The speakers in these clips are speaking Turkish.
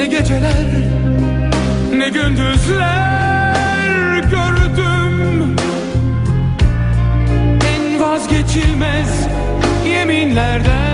Ne geceler ne gündüzler gördüm. En vazgeçilmez yeminlerden.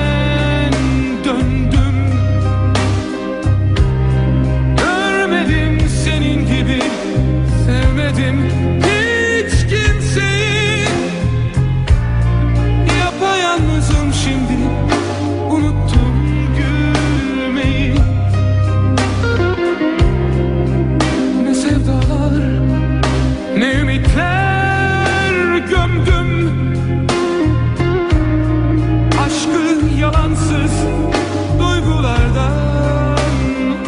Ne ümitler gömdüm. Aşkı yalansız duygulardan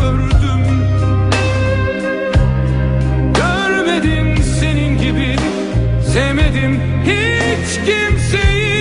ördüm. Görmedim senin gibi sevmedim hiç kimseyi.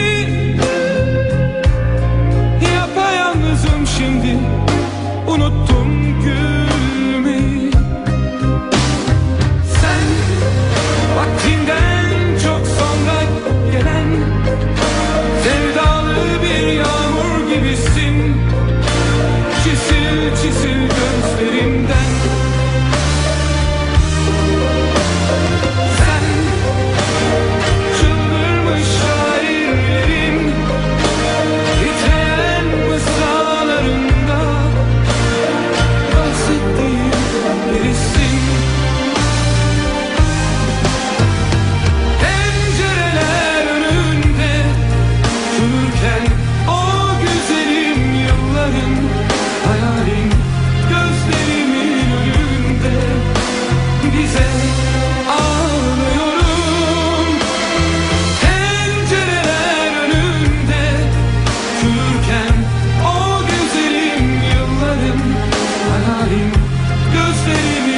Deus teria